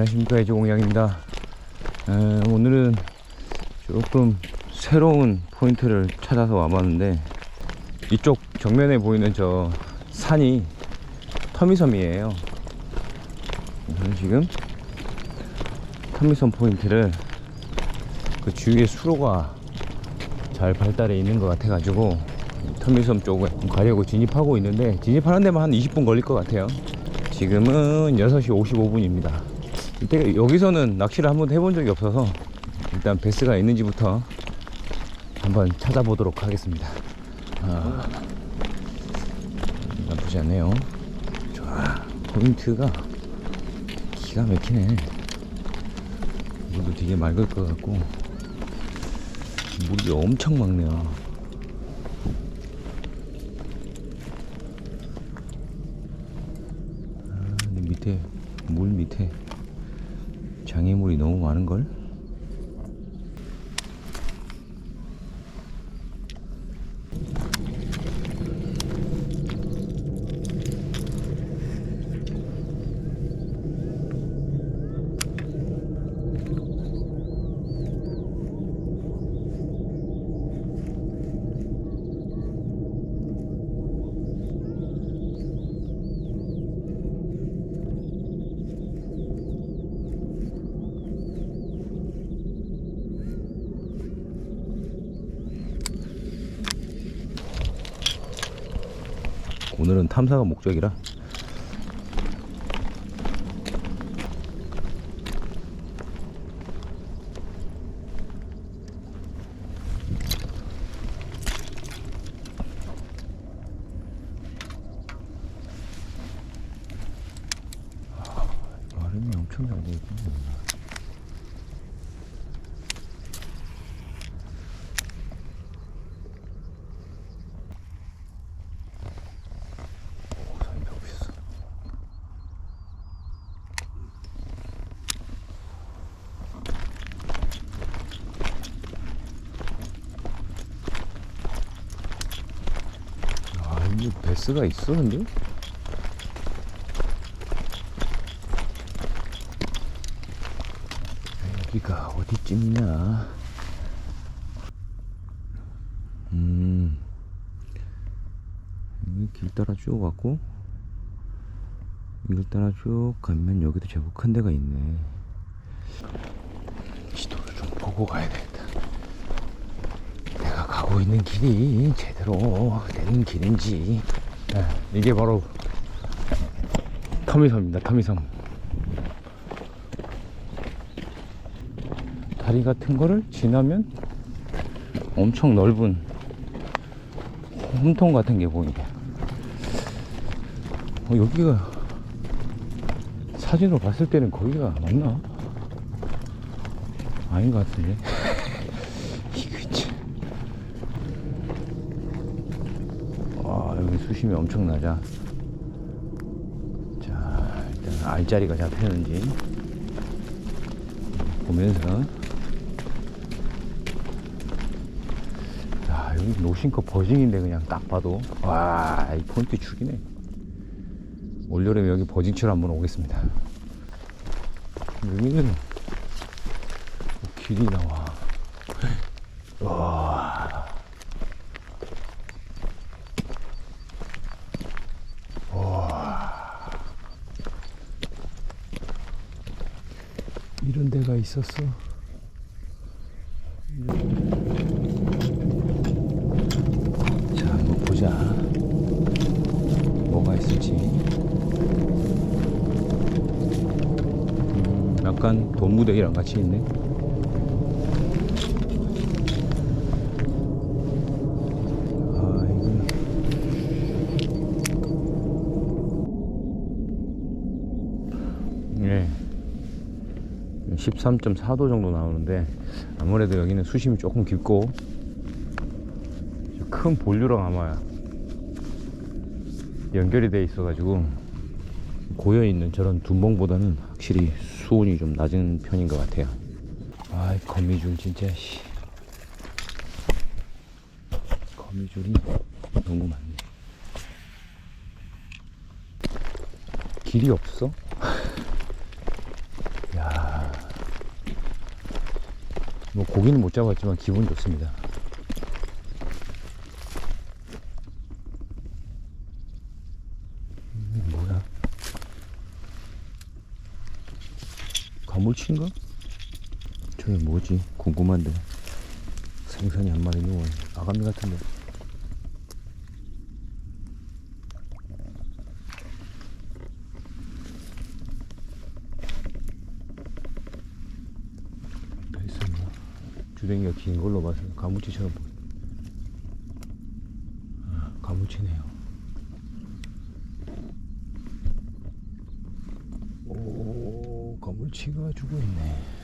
안녕하십니까. 해주공양입니다. 에, 오늘은 조금 새로운 포인트를 찾아서 와봤는데 이쪽 정면에 보이는 저 산이 터미섬이에요. 저는 지금 터미섬 포인트를 그 주위에 수로가 잘 발달해 있는 것 같아 가지고 터미섬 쪽에 가려고 진입하고 있는데 진입하는 데만 한 20분 걸릴 것 같아요. 지금은 6시 55분입니다. 이때 여기서는 낚시를 한 번도 해본 적이 없어서 일단 베스가 있는지부터 한번 찾아보도록 하겠습니다. 아, 나쁘지 않네요. 좋아. 포인트가 기가 막히네. 물도 되게 맑을 것 같고 물이 엄청 맑네요. 근데 밑에 물 밑에 장애물이 너무 많은 걸? 오늘은 탐사가 목적이라 아, 발음이 엄청 잘 되겠구나. 오, 사람이 배고팠어. 아, 베스가 있어, 근데? 여기가 어디쯤이냐? 음, 여기 길 따라 쭉 왔고, 이걸 따라 쭉 가면 여기도 제법 큰 데가 있네. 지도를 좀 보고 가야 되겠다. 내가 가고 있는 길이 제대로 되는 길인지. 네, 이게 바로 터미섬입니다, 터미섬. 다리 같은 거를 지나면 엄청 넓은 홈통 같은 게 보이게. 어, 여기가 사진으로 봤을 때는 거기가 맞나? 아닌 것 같은데. 이거 참. 와, 여기 수심이 엄청 나자. 자, 일단 알자리가 잡혔는지 보면서 야, 여기 노신커 버징인데 그냥 딱 봐도 와, 이 포인트 죽이네. 올여름에 여기 버징치러 한번 오겠습니다. 여기는 뭐 길이 나와. 와. 와. 이런 데가 있었어. 자, 한번 보자. 뭐가 있을지. 음, 약간 돈무대기랑 같이 있네. 아, 이거. 예. 13.4도 정도 나오는데 아무래도 여기는 수심이 조금 깊고 큰 본류랑 아마 연결이 돼 있어 가지고 고여 있는 저런 둔봉보다는 확실히 수온이 좀 낮은 편인 것 같아요. 아이 거미줄 진짜 씨. 거미줄이 너무 많네. 길이 없어? 뭐 고기는 못 잡았지만 기분 좋습니다. 음, 뭐야? 가물치인가? 저게 뭐지? 궁금한데. 생선이 한 마리 누워. 아가미 같은데. 있었나? 주댕이가 긴 걸로 봐서 가물치처럼 보여. 아, 가물치네요. 오, 가물치가 죽어 있네.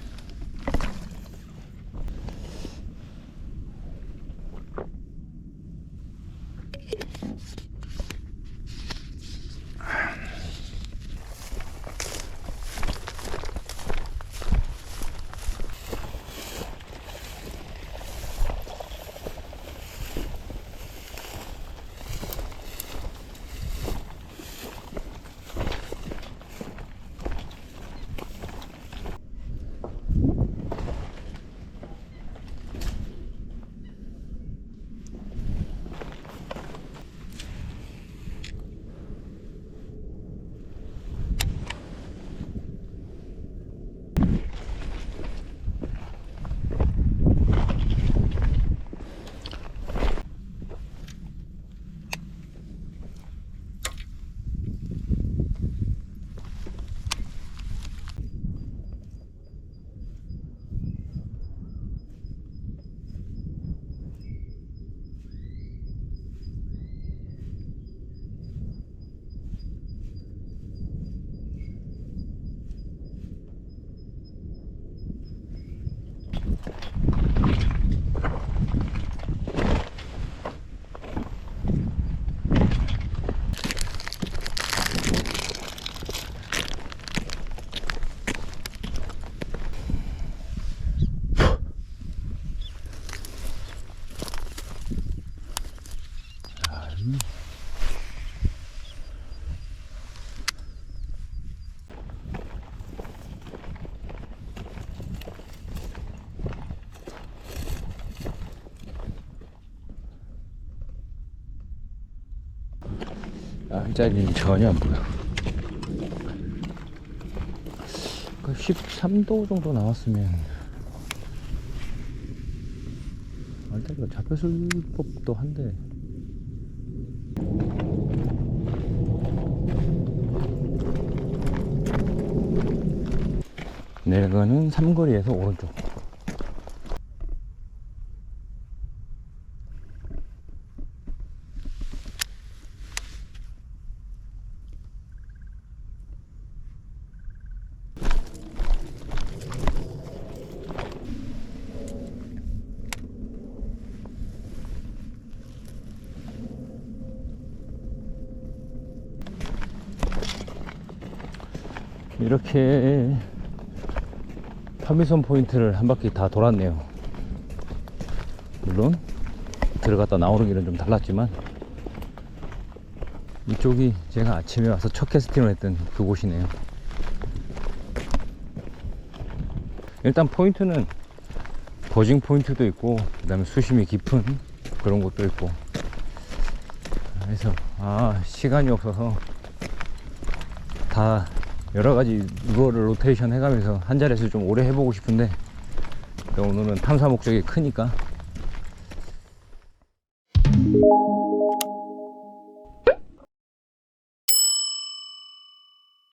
알짜리는 전혀 안 보여. 그 13도 정도 나왔으면 알짜리가 잡혔을 법도 한데. 내려가는 삼거리에서 오른쪽. 이렇게 편미선 포인트를 한 바퀴 다 돌았네요. 물론 들어갔다 나오는 길은 좀 달랐지만 이쪽이 제가 아침에 와서 첫 캐스팅을 했던 그곳이네요. 일단 포인트는 버징 포인트도 있고 그 다음에 수심이 깊은 그런 곳도 있고 그래서 아 시간이 없어서 다 여러 가지 루어를 로테이션 해가면서 한 자리에서 좀 오래 해보고 싶은데 오늘은 탐사 목적이 크니까